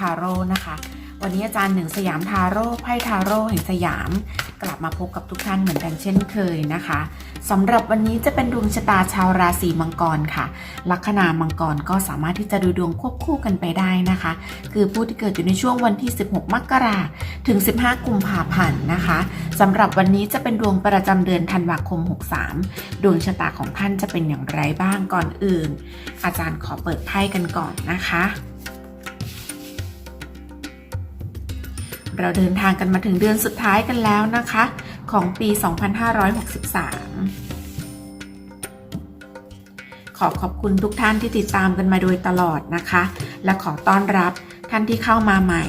ทาโร่นะคะ วันนี้อาจารย์หนึ่งสยามทาโร่ไพ่ทาโร่แห่งสยาม กลับมาพบกับทุกท่านเหมือนกันเช่นเคยนะคะสำหรับวันนี้จะเป็นดวงชะตาชาวราศีมังกรค่ะ ลัคนามังกรก็สามารถที่จะดูดวงควบคู่กันไปได้นะคะ คือผู้ที่เกิดอยู่ในช่วงวันที่ 16 มกราถึง 15 กุมภาพันธ์นะคะสำหรับวันนี้จะเป็นดวงประจำเดือนธันวาคม 63 ดวงชะตาของท่านจะเป็นอย่างไรบ้างก่อนอื่น อาจารย์ขอเปิดไพ่กันก่อนนะคะ เราเดินทางกันมาถึงเดือนสุดท้ายกันแล้วนะคะ ของปี 2563ขอขอบคุณทุกท่านที่ติดตามกันมาโดยตลอดนะคะ และขอต้อนรับท่านที่เข้ามาใหม่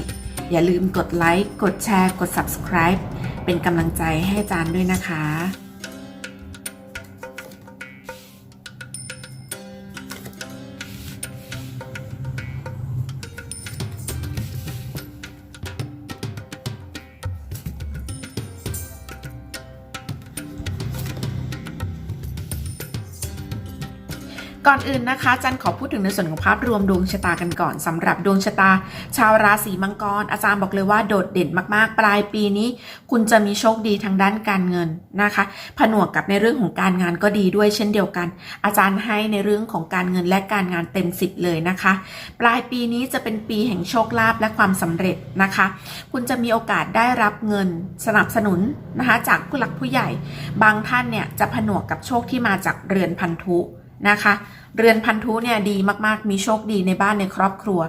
อย่าลืมกดไลค์ กดแชร์ กด subscribe เป็นกำลังใจให้อาจารย์ด้วยนะคะ อื่นนะคะ จันขอพูดถึงในส่วนของภาพรวมดวงชะตากันก่อนสำหรับดวงชะตา ชาวราศีมังกร อาจารย์บอกเลยว่าโดดเด่นมากๆ ปลายปีนี้ คุณจะมีโชคดีทางด้านการเงินนะคะ ผนวกกับในเรื่องของการงานก็ดีด้วยเช่นเดียวกัน อาจารย์ให้ในเรื่องของการเงินและการงานเต็มสิบเลยนะคะ ปลายปีนี้จะเป็นปีแห่งโชคลาภและความสำเร็จนะคะ คุณจะมีโอกาสได้รับเงินสนับสนุนนะคะจากผู้หลักผู้ใหญ่ บางท่านเนี่ยจะผนวกกับโชคที่มาจากเรือนพันธุนะคะ เรือนพันธุเนี่ยดีมาก ๆ มีโชคดีในบ้านในครอบครัว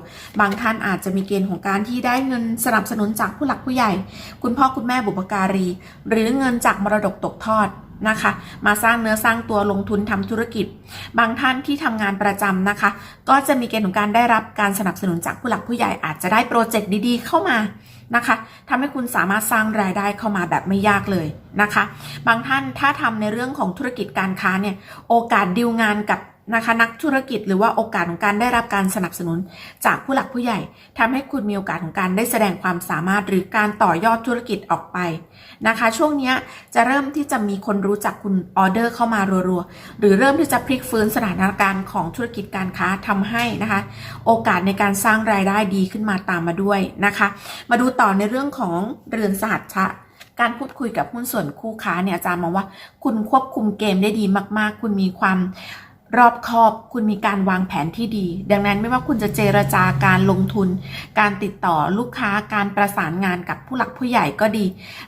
บางท่านอาจจะมีเกณฑ์ของการที่ได้เงินสนับสนุนจากผู้หลักผู้ใหญ่ คุณพ่อคุณแม่บุปการี หรือเงินจากมรดกตกทอดนะคะ มาสร้างเนื้อสร้างตัวลงทุนทำธุรกิจ บางท่านที่ทำงานประจำนะคะ ก็จะมีเกณฑ์ของการได้รับการสนับสนุนจากผู้หลักผู้ใหญ่อาจจะได้โปรเจกต์ดีๆ เข้ามานะคะทำให้คุณสามารถสร้างรายได้เข้ามาแบบไม่ยากเลยนะคะ บางท่านถ้าทำในเรื่องของธุรกิจการค้าเนี่ย โอกาสดีลงานกับ นะคะนักธุรกิจหรือว่าโอกาสของการได้รับการสนับสนุน จากผู้หลักผู้ใหญ่ทำให้คุณมีโอกาสของการได้แสดงความสามารถหรือการต่อยอดธุรกิจออกไปนะคะ ช่วงนี้จะเริ่มที่จะมีคนรู้จักคุณออเดอร์เข้ามารัวๆ หรือเริ่มที่จะพลิกฟื้นสถานการณ์ของธุรกิจการค้าทำให้นะคะ โอกาสในการสร้างรายได้ดีขึ้นมาตามมาด้วยนะคะ มาดูต่อในเรื่องของเรือนสหัชชะการพูดคุยกับหุ้นส่วนคู่ค้าเนี่ยอาจารย์มองว่าคุณควบคุมเกมได้ดีมาก ๆ คุณมีความ รอบคอบคุณมีการวางแผนที่ดี ดังนั้นไม่ว่าคุณจะเจรจาการลงทุน การติดต่อลูกค้าการประสานงานกับผู้หลักผู้ใหญ่ก็ดี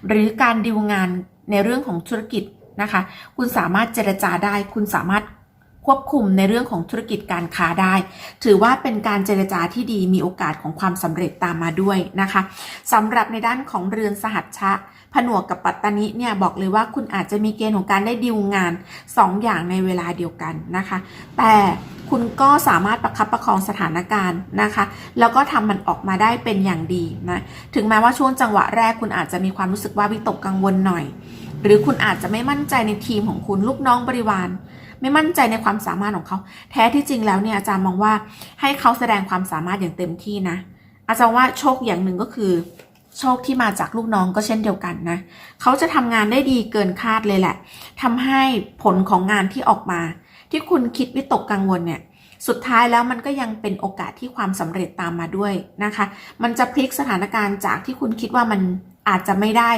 หรือการดีลงานในเรื่องของธุรกิจนะคะ คุณสามารถเจรจาได้ คุณสามารถควบคุมในเรื่องของธุรกิจการค้าได้ ถือว่าเป็นการเจรจาที่ดีมีโอกาสของความสำเร็จตามมาด้วยนะคะสำหรับในด้านของเรือนสหัชชะ ผนวกกับปัตตานิเนี่ยบอกเลยว่าคุณอาจจะมีเกณฑ์ของการได้ดิวงาน 2 อย่างในเวลาเดียวกันนะคะ แต่คุณก็สามารถประคับประคองสถานการณ์นะคะ แล้วก็ทำมันออกมาได้เป็นอย่างดีนะถึงแม้ว่าช่วงจังหวะแรกคุณอาจจะมีความรู้สึกว่าวิตกกังวลหน่อย หรือคุณอาจจะไม่มั่นใจในทีมของคุณลูกน้องบริวารไม่มั่นใจในความสามารถของเขา แท้ที่จริงแล้วเนี่ยอาจารย์มองว่าให้เขาแสดงความสามารถอย่างเต็มที่นะ อาจารย์ว่าโชคอย่างหนึ่งก็คือ โชคที่มาจากลูกน้องก็เช่นเดียวกันนะ เขาจะทำงานได้ดีเกินคาดเลยแหละทำให้ผลของงานที่ออกมา ที่คุณคิดวิตกกังวลเนี่ย สุดท้ายแล้วมันก็ยังเป็นโอกาสที่ความสำเร็จตามมาด้วยนะคะ มันจะพลิกสถานการณ์จากที่คุณคิดว่ามันอาจจะไม่ได้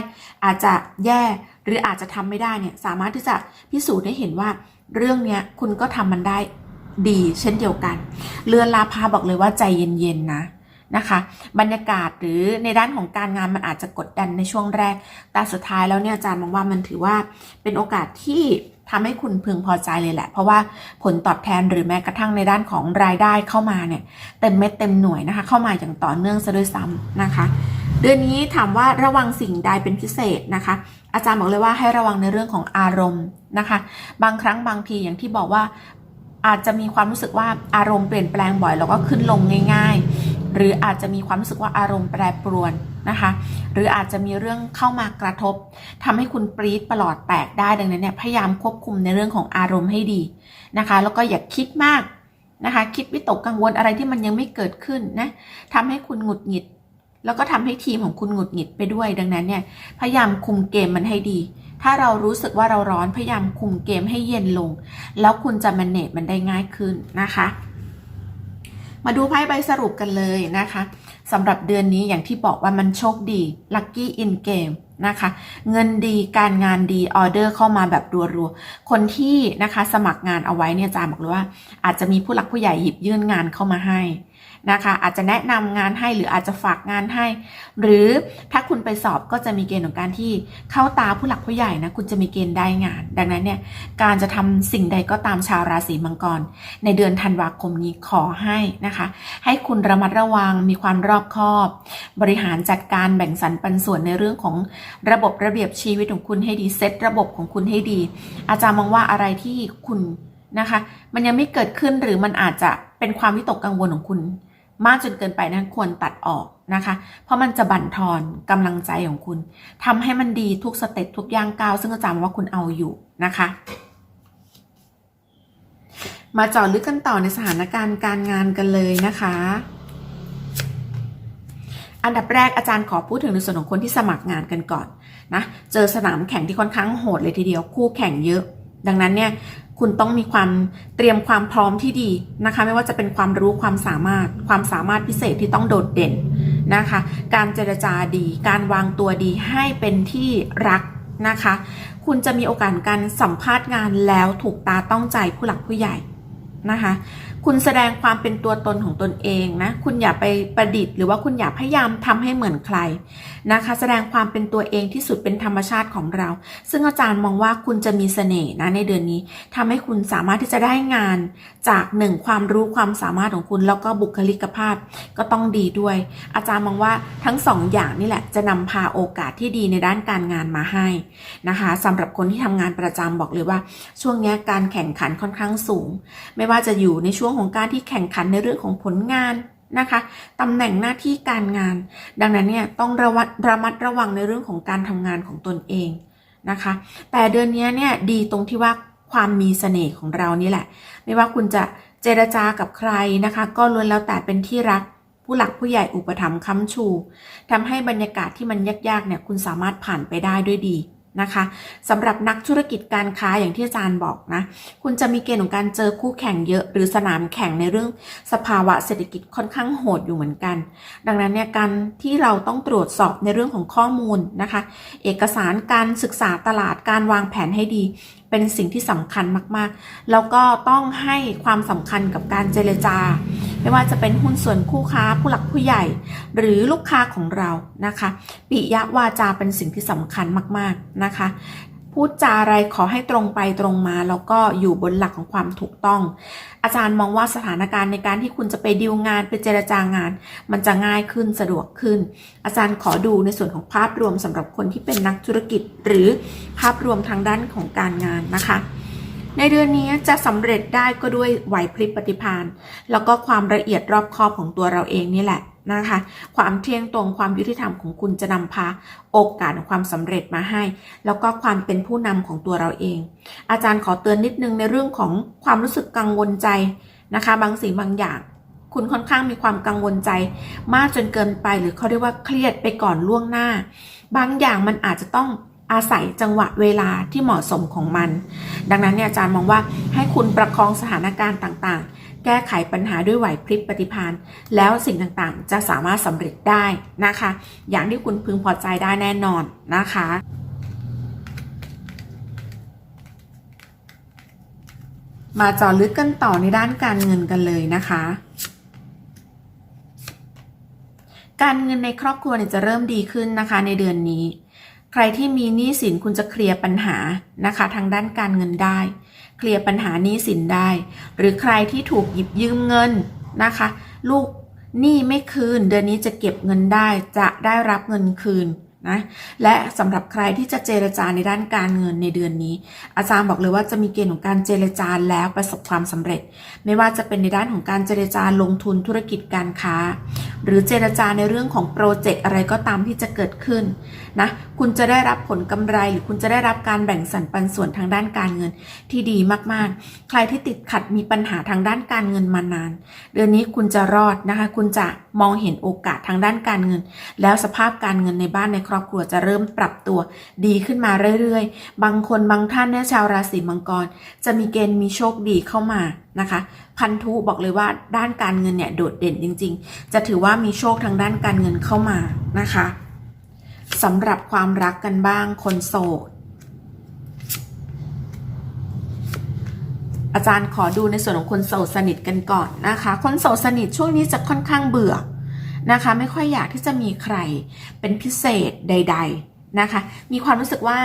อาจจะแย่หรืออาจจะทำไม่ได้เนี่ย สามารถที่จะพิสูจน์ให้เห็นว่า เรื่องนี้คุณก็ทำมันได้ดีเช่นเดียวกัน เรือนลาพาบอกเลยว่าใจเย็นๆนะ นะคะ บรรยากาศหรือในด้านของการงานมันอาจจะกดดันในช่วงแรก แต่สุดท้ายแล้วเนี่ยอาจารย์มองว่ามันถือว่าเป็นโอกาสที่ทำให้คุณพึงพอใจเลยแหละ เพราะว่าผลตอบแทนหรือแม้กระทั่งในด้านของรายได้เข้ามาเนี่ยเต็มเม็ดเต็มหน่วยนะคะ เข้ามาอย่างต่อเนื่องซะด้วยซ้ำนะคะ เดือนนี้ถามว่าระวังสิ่งใดเป็นพิเศษนะคะ อาจารย์บอกเลยว่าให้ระวังในเรื่องของอารมณ์นะคะ บางครั้งบางทีอย่างที่บอกว่าอาจจะมีความรู้สึกว่าอารมณ์เปลี่ยนแปลงบ่อยแล้วก็ขึ้นลงง่าย หรืออาจจะมีความรู้สึกว่าอารมณ์แปรปรวนนะคะ หรืออาจจะมีเรื่องเข้ามากระทบทำให้คุณปรี๊ดประหลอดแตกได้ดังนั้นเนี่ยพยายามควบคุมในเรื่องของอารมณ์ให้ดีนะคะ แล้วก็อย่าคิดมากนะคะ คิดวิตกกังวลอะไรที่มันยังไม่เกิดขึ้นนะทำให้คุณหงุดหงิด แล้วก็ทำให้ทีมของคุณหงุดหงิดไปด้วย ดังนั้นเนี่ยพยายามคุมเกมมันให้ดี ถ้าเรารู้สึกว่าเราร้อนพยายามคุมเกมให้เย็นลง แล้วคุณจะ manage มันได้ง่ายขึ้นนะคะ มาดูไพ่ใบสรุปกันเลยนะคะสำหรับเดือนนี้อย่างที่บอกว่ามันโชคดี Lucky in Game นะคะเงินดีการงานดีออเดอร์เข้ามาแบบรัวๆ คนที่นะคะสมัครงานเอาไว้เนี่ยจามบอกเลยว่า อาจจะมีผู้หลักผู้ใหญ่หยิบยื่นงานเข้ามาให้ นะคะ อาจจะแนะนำงานให้หรืออาจจะฝากงานให้ หรือถ้าคุณไปสอบก็จะมีเกณฑ์ของการที่เข้าตาผู้หลักผู้ใหญ่นะคุณจะมีเกณฑ์ได้งาน ดังนั้นเนี่ยการจะทำสิ่งใดก็ตามชาวราศีมังกร ในเดือนธันวาคมนี้ขอให้นะคะ ให้คุณระมัดระวังมีความรอบคอบ บริหารจัดการแบ่งสรรปันส่วนในเรื่องของระบบระเบียบชีวิตของคุณให้ดีเซตระบบของคุณให้ดี อาจารย์มองว่าอะไรที่คุณนะคะ มันยังไม่เกิดขึ้นหรือมันอาจจะเป็นความวิตกกังวลของคุณ มากจนเกินไปนะควรตัดออกนะคะ เพราะมันจะบั่นทอนกำลังใจของคุณทำให้มันดีทุกสเต็ปทุกย่างก้าวซึ่งอาจารย์มองว่าคุณเอาอยู่นะคะ มาเจาะลึกกันต่อในสถานการณ์การงานกันเลยนะคะ อันดับแรกอาจารย์ขอพูดถึงในส่วนของคนที่สมัครงานกันก่อนนะ เจอสนามแข่งที่ค่อนข้างโหดเลยทีเดียวคู่แข่งเยอะ ดังนั้นเนี่ย คุณต้องมีความเตรียมความพร้อมที่ดีนะคะ ไม่ว่าจะเป็นความรู้ความสามารถ ความสามารถพิเศษที่ต้องโดดเด่นนะคะ การเจรจาดี การวางตัวดีให้เป็นที่รักนะคะ คุณจะมีโอกาสการสัมภาษณ์งานแล้วถูกตาต้องใจผู้หลักผู้ใหญ่ นะคะ คุณแสดงความเป็นตัวตนของตนเองนะ คุณอย่าไปประดิษฐ์หรือว่าคุณอย่าพยายามทำให้เหมือนใครนะคะ แสดงความเป็นตัวเองที่สุดเป็นธรรมชาติของเรา ซึ่งอาจารย์มองว่าคุณจะมีเสน่ห์นะในเดือนนี้ทำให้คุณสามารถที่จะได้งานจากหนึ่งความรู้ความสามารถของคุณ แล้วก็บุคลิกภาพก็ต้องดีด้วย อาจารย์มองว่าทั้งสองอย่างนี่แหละจะนำพาโอกาสที่ดีในด้านการงานมาให้นะคะสำหรับคนที่ทำงานประจำบอกเลยว่า ช่วงนี้การแข่งขันค่อนข้างสูง ไม่ว่าจะอยู่ในช่วงของการที่แข่งขันในเรื่องของผลงานนะคะตำแหน่งหน้าที่การงาน ดังนั้นเนี่ยต้องระวัดระมัดระวังในเรื่องของการทำงานของตนเองนะคะ แต่เดือนนี้เนี่ยดีตรงที่ว่าความมีเสน่ห์ของเรานี่แหละ ไม่ว่าคุณจะเจรจากับใครนะคะ ก็ล้วนแล้วแต่เป็นที่รักผู้หลักผู้ใหญ่อุปถัมภ์ค้ำชูทำให้บรรยากาศที่มันยากๆเนี่ยคุณสามารถผ่านไปได้ด้วยดี นะคะสำหรับนักธุรกิจการค้าอย่างที่อาจารย์บอกนะ คุณจะมีเกณฑ์ของการเจอคู่แข่งเยอะ หรือสนามแข่งในเรื่องสภาวะเศรษฐกิจค่อนข้างโหดอยู่เหมือนกัน ดังนั้นเนี่ยการที่เราต้องตรวจสอบในเรื่องของข้อมูลนะคะ เอกสารการศึกษาตลาดการวางแผนให้ดีเป็นสิ่งที่สำคัญมากๆ แล้วก็ต้องให้ความสำคัญกับการเจรจา ไม่ว่าจะเป็นหุ้นส่วนคู่ค้าผู้หลักผู้ใหญ่ หรือลูกค้าของเรานะคะ ปิยะวาจาเป็นสิ่งที่สำคัญมากๆนะคะ พูดจาอะไรขอให้ตรงไปตรงมา แล้วก็อยู่บนหลักของความถูกต้อง อาจารย์มองว่าสถานการณ์ในการที่คุณจะไปดีลงานไปเจรจางาน มันจะง่ายขึ้นสะดวกขึ้น อาจารย์ขอดูในส่วนของภาพรวมสำหรับคนที่เป็นนักธุรกิจ หรือภาพรวมทางด้านของการงานนะคะ ในเดือนนี้จะสำเร็จได้ก็ด้วยไหวพริบปฏิภาณแล้วก็ความละเอียดรอบคอบของตัวเราเองนี่แหละนะคะ ความเที่ยงตรงความยุติธรรมของคุณจะนำพาโอกาสของความสำเร็จมาให้ แล้วก็ความเป็นผู้นำของตัวเราเอง อาจารย์ขอเตือนนิดนึงในเรื่องของความรู้สึกกังวลใจนะคะ บางสิ่งบางอย่างคุณค่อนข้างมีความกังวลใจ มากจนเกินไปหรือเขาเรียกว่าเครียดไปก่อนล่วงหน้า บางอย่างมันอาจจะต้อง อาศัยจังหวะเวลาที่เหมาะสมของมัน ดังนั้นเนี่ยอาจารย์มองว่าให้คุณประคองสถานการณ์ต่างๆ แก้ไขปัญหาด้วยไหวพริบปฏิภาณแล้วสิ่งต่างๆ จะสามารถสำเร็จได้นะคะ อย่างที่คุณพึงพอใจได้แน่นอนนะคะมาเจาะลึกกันต่อในด้านการเงินกันเลยนะคะ การเงินในครอบครัวเนี่ยจะเริ่มดีขึ้นนะคะในเดือนนี้ ใครที่มีหนี้สินคุณจะเคลียร์ปัญหานะคะ ทางด้านการเงินได้ เคลียร์ปัญหาหนี้สินได้ หรือใครที่ถูกหยิบยืมเงินนะคะ ลูกหนี้ไม่คืน เดือนนี้จะเก็บเงินได้จะได้รับเงินคืนนะและสำหรับใครที่จะเจรจาในด้านการเงินในเดือนนี้ อาจารย์บอกเลยว่าจะมีเกณฑ์ของการเจรจาแล้วประสบความสำเร็จ ไม่ว่าจะเป็นในด้านของการเจรจาลงทุนธุรกิจการค้า หรือเจรจาในเรื่องของโปรเจกต์อะไรก็ตามที่จะเกิดขึ้นนะคุณจะได้รับผลกำไรหรือคุณจะได้รับการแบ่งสรรปันส่วนทางด้านการเงินที่ดีมากๆ ใครที่ติดขัดมีปัญหาทางด้านการเงินมานาน เดือนนี้คุณจะรอดนะคะ คุณจะมองเห็นโอกาสทางด้านการเงิน แล้วสภาพการเงินในบ้านในครอบครัวจะเริ่มปรับตัวดีขึ้นมาเรื่อยๆ บางคนบางท่านเนี่ยชาวราศีมังกร จะมีเกณฑ์มีโชคดีเข้ามานะคะ พันธุบอกเลยว่าด้านการเงินเนี่ยโดดเด่นจริง ๆ จะถือว่ามีโชคทางด้านการเงินเข้ามานะคะสำหรับความรักกันบ้างคนโสดอาจารย์ขอดูในส่วนของคนโสดสนิทกันก่อนนะคะ คนโสดสนิทช่วงนี้จะค่อนข้างเบื่อนะคะ ไม่ค่อยอยากที่จะมีใครเป็นพิเศษใด ๆนะคะ มีความรู้สึกว่า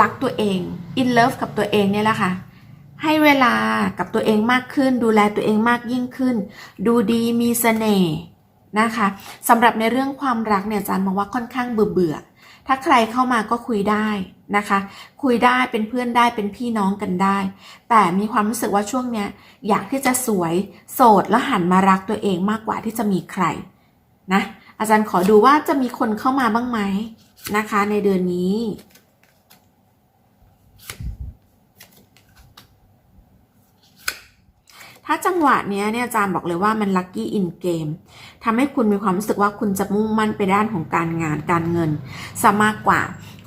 รักตัวเอง in love กับตัวเองเนี่ยแหละค่ะ ให้เวลากับตัวเองมากขึ้น ดูแลตัวเองมากยิ่งขึ้น ดูดีมีเสน่ห์นะคะสำหรับในเรื่องความรักเนี่ยอาจารย์มองว่าค่อนข้างเบื่อเบื่อถ้าใครเข้ามาก็คุยได้นะคะ คุยได้เป็นเพื่อนได้เป็นพี่น้องกันได้ แต่มีความรู้สึกว่าช่วงเนี้ยอยากที่จะสวยโสดแล้วหันมารักตัวเองมากกว่าที่จะมีใครนะอาจารย์ขอดูว่าจะมีคนเข้ามาบ้างไหมนะคะ ในเดือนนี้ ถ้าจังหวะนี้เนี่ยอาจารย์บอกเลยว่ามันลัคกี้อินเกมทำให้คุณมีความรู้สึกว่าคุณจะมุ่งมั่นไปด้านของการงานการเงินซะมากกว่า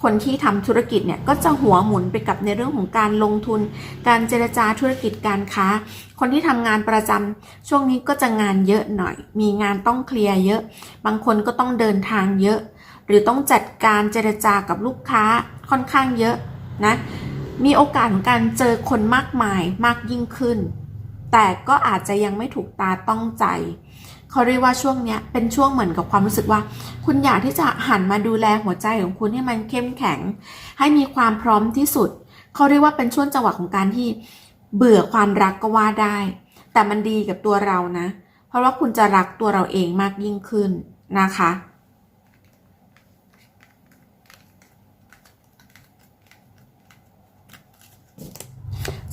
คนที่ทำธุรกิจเนี่ยก็จะหัวหมุนไปกับในเรื่องของการลงทุน การเจรจาธุรกิจการค้า คนที่ทำงานประจำช่วงนี้ก็จะงานเยอะหน่อย มีงานต้องเคลียร์เยอะ บางคนก็ต้องเดินทางเยอะ หรือต้องจัดการเจรจากับลูกค้าค่อนข้างเยอะนะมีโอกาสของการเจอคนมากมายมากยิ่งขึ้น แต่ก็อาจจะยังไม่ถูกตาต้องใจเขาเรียกว่าช่วงนี้เป็นช่วงเหมือนกับความรู้สึกว่า คุณอยากที่จะหันมาดูแลหัวใจของคุณให้มันเข้มแข็ง ให้มีความพร้อมที่สุด เขาเรียกว่าเป็นช่วงจังหวะของการที่เบื่อความรักก็ว่าได้ แต่มันดีกับตัวเรานะ เพราะว่าคุณจะรักตัวเราเองมากยิ่งขึ้นนะคะ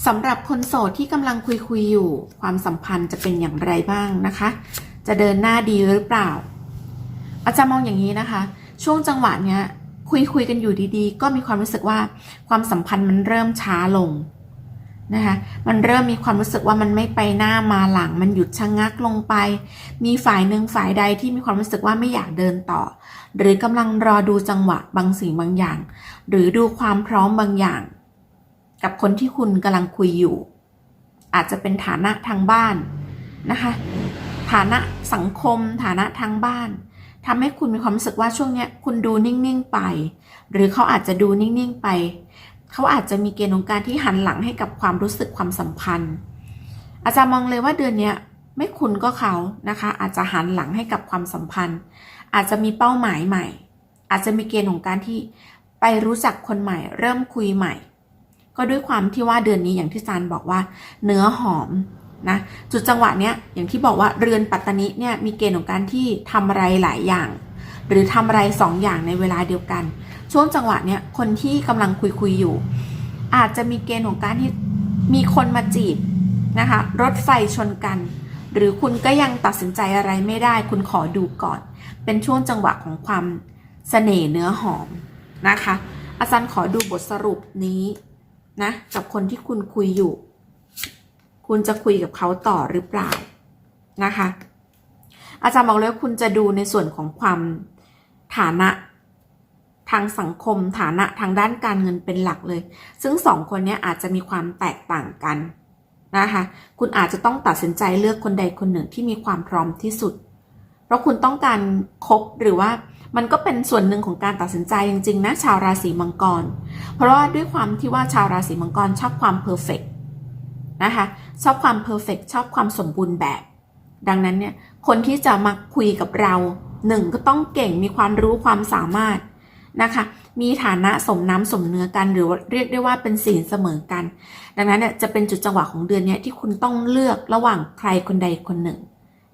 สำหรับคนโสดที่กำลังคุยคุยอยู่ ความสัมพันธ์จะเป็นอย่างไรบ้างนะคะ จะเดินหน้าดีหรือเปล่า อาจารย์มองอย่างนี้นะคะ ช่วงจังหวะเนี้ยคุยคุยกันอยู่ดีๆ ก็มีความรู้สึกว่าความสัมพันธ์มันเริ่มช้าลงนะคะมันเริ่มมีความรู้สึกว่ามันไม่ไปหน้ามาหลัง มันหยุดชะงงักลงไป มีฝ่ายหนึ่งฝ่ายใดที่มีความรู้สึกว่าไม่อยากเดินต่อ หรือกำลังรอดูจังหวะบางสิ่งบางอย่าง หรือดูความพร้อมบางอย่าง กับคนที่คุณกำลังคุยอยู่ อาจจะเป็นฐานะทางบ้านนะคะ ฐานะสังคม ฐานะทางบ้านทำให้คุณมีความรู้สึกว่าช่วงเนี้ยคุณดูนิ่งๆไป หรือเขาอาจจะดูนิ่งๆไป เขาอาจจะมีเกณฑ์ของการที่หันหลังให้กับความรู้สึกความสัมพันธ์ อาจารย์มองเลยว่าเดือนเนี้ยไม่คุณก็เขานะคะ อาจจะหันหลังให้กับความสัมพันธ์ อาจจะมีเป้าหมายใหม่ อาจจะมีเกณฑ์ของการที่ไปรู้จักคนใหม่ เริ่มคุยใหม่ ก็ด้วยความที่ว่าเดือนนี้อย่างที่ซานบอกว่าเนื้อหอมนะจุดจังหวะเนี้ยอย่างที่บอกว่าเรือนปัตตานิเนี่ยมีเกณฑ์ของการที่ทำอะไรหลายอย่าง หรือทำอะไรสองอย่างในเวลาเดียวกัน ช่วงจังหวะเนี้ยคนที่กำลังคุยคุยอยู่ อาจจะมีเกณฑ์ของการที่มีคนมาจีบนะคะรถไฟชนกัน หรือคุณก็ยังตัดสินใจอะไรไม่ได้ คุณขอดูก่อน เป็นช่วงจังหวะของความเสน่ห์เนื้อหอมนะคะ อาจารย์ขอดูบทสรุปนี้ นะกับคนที่คุณคุยอยู่ คุณจะคุยกับเขาต่อหรือเปล่านะคะ อาจารย์บอกเลยว่าคุณจะดูในส่วนของความฐานะทางสังคมฐานะทางด้านการเงินเป็นหลักเลย ซึ่งสองคนนี้อาจจะมีความแตกต่างกันนะคะ คุณอาจจะต้องตัดสินใจเลือกคนใดคนหนึ่งที่มีความพร้อมที่สุด เพราะคุณต้องการคบหรือว่า มันก็เป็นส่วนหนึ่งของการตัดสินใจจริงๆนะชาวราศีมังกร เพราะว่าด้วยความที่ว่าชาวราศีมังกรชอบความเพอร์เฟกนะคะชอบความเพอร์เฟกชอบความสมบูรณ์แบบ ดังนั้นเนี่ยคนที่จะมาคุยกับเราหนึ่งก็ต้องเก่งมีความรู้ความสามารถนะคะ มีฐานะสมน้ำสมเนื้อกันหรือว่าเรียกได้ว่าเป็นศีลเสมอกัน ดังนั้นเนี่ยจะเป็นจุดจังหวะของเดือนนี้ที่คุณต้องเลือกระหว่างใครคนใดคนหนึ่ง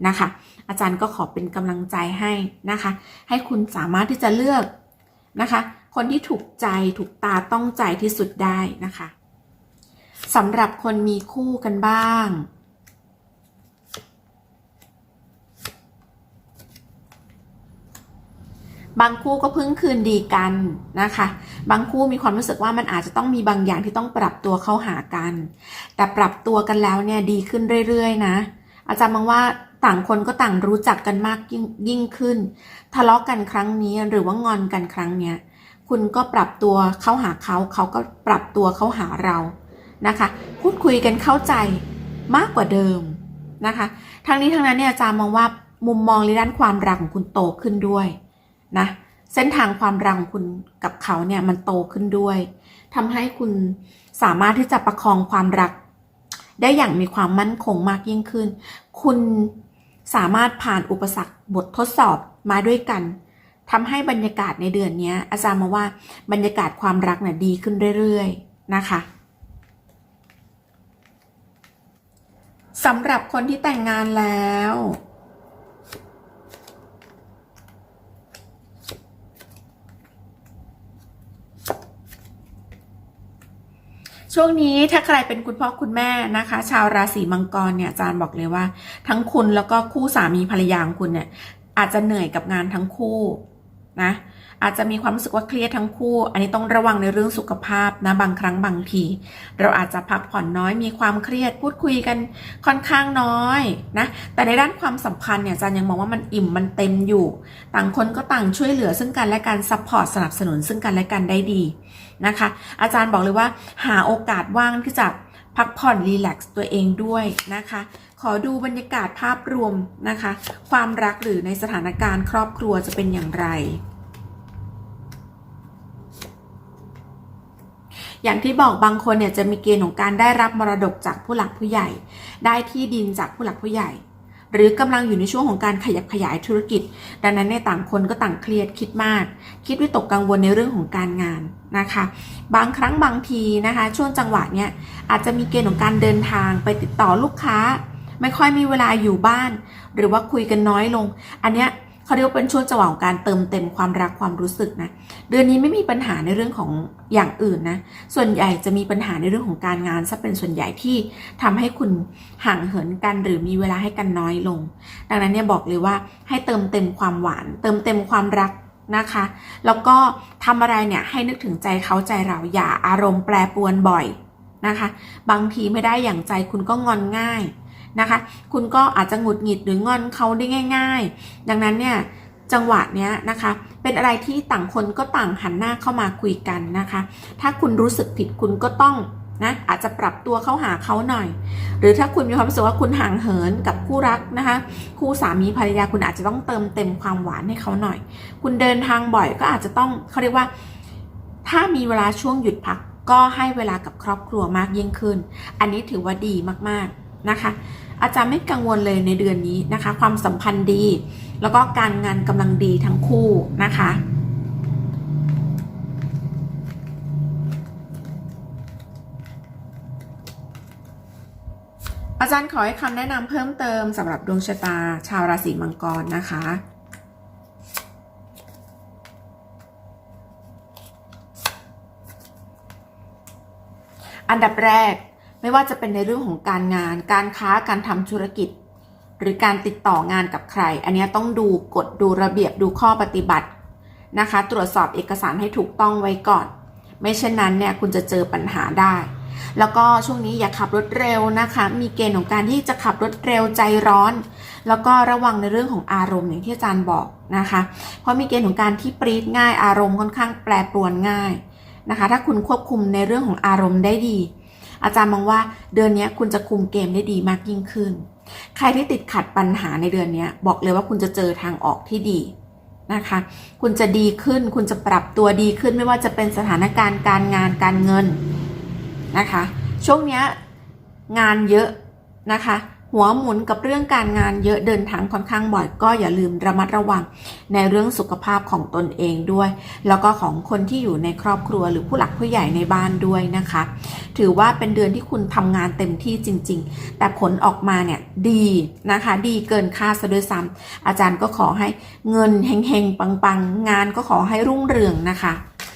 นะคะ อาจารย์ก็ขอเป็นกำลังใจให้นะคะ ให้คุณสามารถที่จะเลือกนะคะ คนที่ถูกใจถูกตาต้องใจที่สุดได้นะคะสำหรับคนมีคู่กันบ้าง บางคู่ก็เพิ่งคืนดีกันนะคะ บางคู่มีความรู้สึกว่ามันอาจจะต้องมีบางอย่างที่ต้องปรับตัวเข้าหากัน แต่ปรับตัวกันแล้วเนี่ยดีขึ้นเรื่อยๆนะ อาจารย์มองว่า ต่างคนก็ต่างรู้จักกันมากยิ่งยิ่งขึ้น ทะเลาะกันครั้งนี้หรือว่างอนกันครั้งเนี้ยคุณก็ปรับตัวเข้าหาเขาเขาก็ปรับตัวเข้าหาเรานะคะ พูดคุยกันเข้าใจมากกว่าเดิมนะคะทั้งนี้ทั้งนั้นเนี่ยอาจารย์มองว่ามุมมองในด้านความรักของคุณโตขึ้นด้วยนะเส้นทางความรักของคุณกับเขาเนี่ยมันโตขึ้นด้วยทำให้คุณสามารถที่จะประคองความรัก ได้อย่างมีความมั่นคงมากยิ่งขึ้น คุณ สามารถผ่านอุปสรรคบททดสอบมาด้วยกันทำให้บรรยากาศในเดือนนี้อาจารย์มาว่าบรรยากาศความรักน่ะดีขึ้นเรื่อยๆนะคะสำหรับคนที่แต่งงานแล้ว ช่วงนี้ถ้าใครเป็นคุณพ่อคุณแม่นะคะ ชาวราศีมังกรเนี่ยอาจารย์บอกเลยว่า ทั้งคุณแล้วก็คู่สามีภรรยาของคุณเนี่ยอาจจะเหนื่อยกับงานทั้งคู่นะ อาจจะมีความรู้สึกว่าเครียดทั้งคู่ อันนี้ต้องระวังในเรื่องสุขภาพนะบางครั้งบางที เราอาจจะพักผ่อนน้อยมีความเครียดพูดคุยกันค่อนข้างน้อยนะแต่ในด้านความสัมพันธ์เนี่ยอาจารย์ยังมองว่ามันอิ่มมันเต็มอยู่ ต่างคนก็ต่างช่วยเหลือซึ่งกันและกันซัพพอร์ตสนับสนุนซึ่งกันและกันได้ดีนะคะ อาจารย์บอกเลยว่าหาโอกาสว่างที่จะพักผ่อนรีแลกซ์ตัวเองด้วยนะคะ ขอดูบรรยากาศภาพรวมนะคะ ความรักหรือในสถานการณ์ครอบครัวจะเป็นอย่างไร อย่างที่บอกบางคนเนี่ยจะมีเกณฑ์ของการได้รับมรดกจากผู้หลักผู้ใหญ่ ได้ที่ดินจากผู้หลักผู้ใหญ่ หรือกำลังอยู่ในช่วงของการขยับขยายธุรกิจ ดังนั้นในต่างคนก็ต่างเครียดคิดมาก คิดวิตกกังวลในเรื่องของการงานนะคะ บางครั้งบางทีนะคะ ช่วงจังหวะเนี้ยอาจจะมีเกณฑ์ของการเดินทางไปติดต่อลูกค้า ไม่ค่อยมีเวลาอยู่บ้าน หรือว่าคุยกันน้อยลง อันเนี้ย เขาเรียกว่าเป็นช่วงจังหวะของการเติมเต็มความรักความรู้สึกนะ เดือนนี้ไม่มีปัญหาในเรื่องของอย่างอื่นนะ ส่วนใหญ่จะมีปัญหาในเรื่องของการงานซะเป็นส่วนใหญ่ที่ทำให้คุณห่างเหินกันหรือมีเวลาให้กันน้อยลง ดังนั้นเนี่ยบอกเลยว่าให้เติมเต็มความหวาน เติมเต็มความรักนะคะ แล้วก็ทำอะไรเนี่ยให้นึกถึงใจเขาใจเราอย่าอารมณ์แปรปรวนบ่อยนะคะ บางทีไม่ได้อย่างใจคุณก็งอนง่าย นะคะ คุณก็อาจจะหงุดหงิดหรืองอนเขาได้ง่าย ๆ ดังนั้นเนี่ยจังหวะเนี้ยนะคะ เป็นอะไรที่ต่างคนก็ต่างหันหน้าเข้ามาคุยกันนะคะ ถ้าคุณรู้สึกผิดคุณก็ต้องนะอาจจะปรับตัวเข้าหาเขาหน่อย หรือถ้าคุณมีความรู้สึกว่าคุณห่างเหินกับคู่รักนะคะ คู่สามีภรรยาคุณอาจจะต้องเติมเต็มความหวานให้เขาหน่อย คุณเดินทางบ่อยก็อาจจะต้องเขาเรียกว่า ถ้ามีเวลาช่วงหยุดพักก็ให้เวลากับครอบครัวมากยิ่งขึ้น อันนี้ถือว่าดีมากๆ นะคะ อาจารย์ไม่กังวลเลยในเดือนนี้นะคะ ความสัมพันธ์ดี แล้วก็การงานกำลังดีทั้งคู่นะคะอาจารย์ขอให้คำแนะนำเพิ่มเติมสำหรับดวงชะตาชาวราศีมังกรนะคะ อันดับแรก ไม่ว่าจะเป็นในเรื่องของการงาน การค้าการทำธุรกิจ หรือการติดต่องานกับใคร อันนี้ต้องดูกฎดูระเบียบดูข้อปฏิบัตินะคะ ตรวจสอบเอกสารให้ถูกต้องไว้ก่อน ไม่เช่นนั้นเนี่ยคุณจะเจอปัญหาได้ แล้วก็ช่วงนี้อย่าขับรถเร็วนะคะ มีเกณฑ์ของการที่จะขับรถเร็วใจร้อน แล้วก็ระวังในเรื่องของอารมณ์อย่างที่อาจารย์บอกนะคะ เพราะมีเกณฑ์ของการที่ปรีดง่ายอารมณ์ค่อนข้างแปรปรวนง่ายนะคะ ถ้าคุณควบคุมในเรื่องของอารมณ์ได้ดี อาจารย์มองว่าเดือนนี้คุณจะคุมเกมได้ดีมากยิ่งขึ้น ใครที่ติดขัดปัญหาในเดือนนี้บอกเลยว่าคุณจะเจอทางออกที่ดีนะคะ คุณจะดีขึ้น คุณจะปรับตัวดีขึ้นไม่ว่าจะเป็นสถานการณ์การงานการเงินนะคะ ช่วงนี้งานเยอะนะคะ หัวหมุนกับเรื่องการงานเยอะเดินทางค่อนข้างบ่อย ก็อย่าลืมระมัดระวังในเรื่องสุขภาพของตนเองด้วย แล้วก็ของคนที่อยู่ในครอบครัวหรือผู้หลักผู้ใหญ่ในบ้านด้วยนะคะ ถือว่าเป็นเดือนที่คุณทำงานเต็มที่จริง ๆ แต่ผลออกมาเนี่ยดีนะคะ ดีเกินคาดซะด้วยซ้ำอาจารย์ก็ขอให้เงินเฮงๆปังๆ งานก็ขอให้รุ่งเรืองนะคะ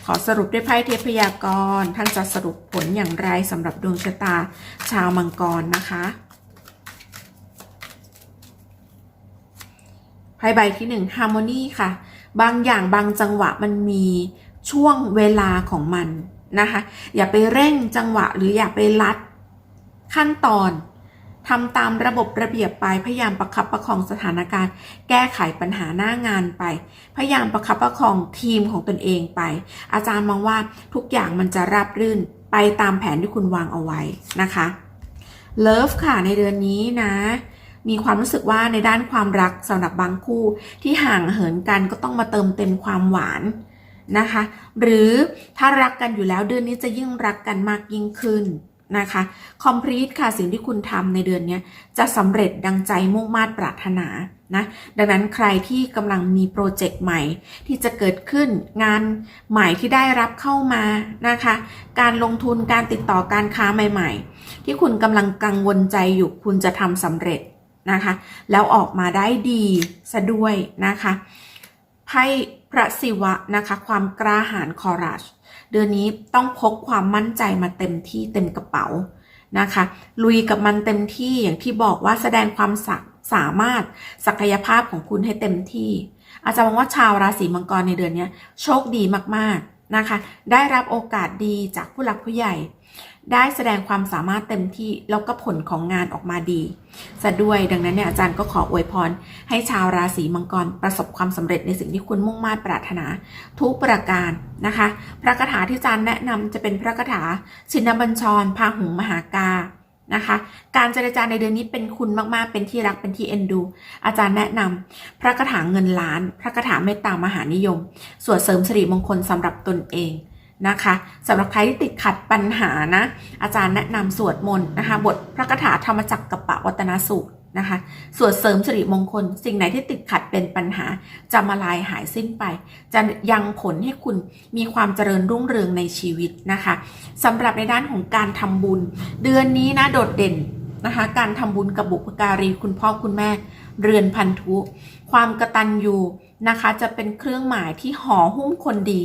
ขอสรุปด้วยไพ่เทพยากร ท่านจะสรุปผลอย่างไรสำหรับดวงชะตาชาวมังกรนะคะไพ่ ใบที่หนึ่งฮาร์โมนีค่ะ บางอย่างบางจังหวะมันมีช่วงเวลาของมันนะคะ อย่าไปเร่งจังหวะหรืออย่าไปลัดขั้นตอนทำตามระบบระเบียบไปพยายามประคับประคองสถานการณ์ แก้ไขปัญหาหน้างานไป พยายามประคับประคองทีมของตนเองไป อาจารย์มองว่าทุกอย่างมันจะราบรื่นไปตามแผนที่คุณวางเอาไว้นะคะเลิฟค่ะในเดือนนี้นะ มีความรู้สึกว่าในด้านความรักสำหรับบางคู่ที่ห่างเหินกันก็ต้องมาเติมเต็มความหวานนะคะ หรือถ้ารักกันอยู่แล้วเดือนนี้จะยิ่งรักกันมากยิ่งขึ้นนะคะ complete ค่ะสิ่งที่คุณทำในเดือนนี้จะสำเร็จดังใจมุ่งมา่ปรารถนานะดังนั้นใครที่กำลังมีโปรเจกต์ใหม่ที่จะเกิดขึ้นงานใหม่ที่ได้รับเข้ามานะคะ การลงทุนการติดต่อการค้าใหม่ ๆ ที่คุณกำลังกังวลใจอยู่คุณจะทำสำเร็จ นะคะ แล้วออกมาได้ดีซะด้วยนะคะไพ่พระศิวะนะคะ ความกล้าหาญคอรัชเดือนนี้ต้องพกความมั่นใจมาเต็มที่เต็มกระเป๋านะคะ ลุยกับมันเต็มที่อย่างที่บอกว่าแสดงความสาสามารถศักยภาพของคุณให้เต็มที่ อาจารย์มองว่าชาวราศีมังกรในเดือนนี้โชคดีมากๆนะคะ ได้รับโอกาสดีจากผู้หลักผู้ใหญ่ ได้แสดงความสามารถเต็มที่แล้วก็ผลของงานออกมาดีซะด้วยดังนั้นเนี่ยอาจารย์ก็ขออวยพร ให้ชาวราศีมังกรประสบความสำเร็จในสิ่งที่คุณมุ่งมา่ปรารถนา ทุกประการนะคะ พระคาถาที่อาจารย์แนะนำจะเป็นพระคาถาชินบัญชรพาหุงมหากานะคะการเจรจาในเดือนนี้เป็นคุณมากๆ เป็นที่รักเป็นที่เอ็นดู อาจารย์แนะนำพระคาถาเงินล้าน พระคาถาเมตตามหานิยม สวดเสริมสิริมงคลสำหรับตนเอง นะคะสำหรับใครที่ติดขัดปัญหานะ อาจารย์แนะนำสวดมนต์นะคะ บทพระคาถาธรรมจักรกับปะวัตนสูตรนะคะสวดเสริมสิริมงคล สิ่งไหนที่ติดขัดเป็นปัญหา จะมาลายหายสิ้นไป จะยังผลให้คุณมีความเจริญรุ่งเรืองในชีวิตนะคะสำหรับในด้านของการทำบุญ เดือนนี้นะโดดเด่นนะคะการทำบุญกับบุพการีคุณพ่อคุณแม่ เรือนพันธุ ความกระตันยู นะคะ จะเป็นเครื่องหมายที่ห่อหุ้มคนดี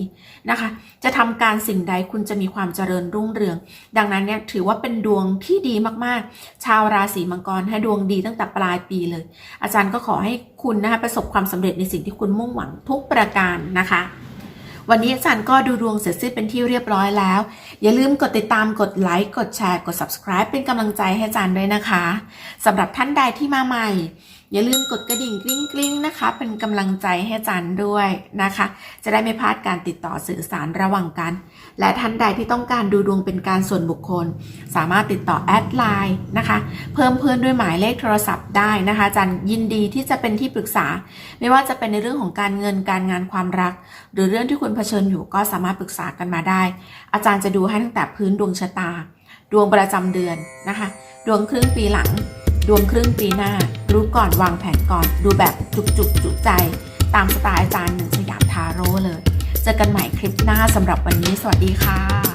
นะคะ จะทำการสิ่งใดคุณจะมีความเจริญรุ่งเรือง ดังนั้นเนี่ยถือว่าเป็นดวงที่ดีมากๆ ชาวราศีมังกรให้ดวงดีตั้งแต่ปลายปีเลย อาจารย์ก็ขอให้คุณนะคะประสบความสำเร็จในสิ่งที่คุณมุ่งหวังทุกประการนะคะวันนี้อาจารย์ก็ดูดวงเสร็จสิ้นเป็นที่เรียบร้อยแล้ว อย่าลืมกดติดตามกดไลค์กดแชร์กด subscribe เป็นกำลังใจให้อาจารย์ด้วยนะคะสำหรับท่านใดที่มาใหม่ อย่าลืมกดกระดิ่งกริ๊งกริ๊งนะคะ เป็นกำลังใจให้จารย์ด้วยนะคะ จะได้ไม่พลาดการติดต่อสื่อสารระหว่างกัน และท่านใดที่ต้องการดูดวงเป็นการส่วนบุคคล สามารถติดต่อแอดไลน์นะคะ เพิ่มเพื่อนด้วยหมายเลขโทรศัพท์ได้นะคะจารย์ยินดีที่จะเป็นที่ปรึกษา ไม่ว่าจะเป็นในเรื่องของการเงินการงานความรัก หรือเรื่องที่คุณเผชิญอยู่ก็สามารถปรึกษากันมาได้ อาจารย์จะดูให้ตั้งแต่พื้นดวงชะตา ดวงประจำเดือนนะคะ ดวงครึ่งปีหลัง รวงครึ่งปีหน้า รู้ก่อนวางแผนก่อน ดูแบบจุกจุกจุใจ ตามสไตล์อาจารย์หนึ่งสยามทาโร่เลย เจอกันใหม่คลิปหน้าสำหรับวันนี้ สวัสดีค่ะ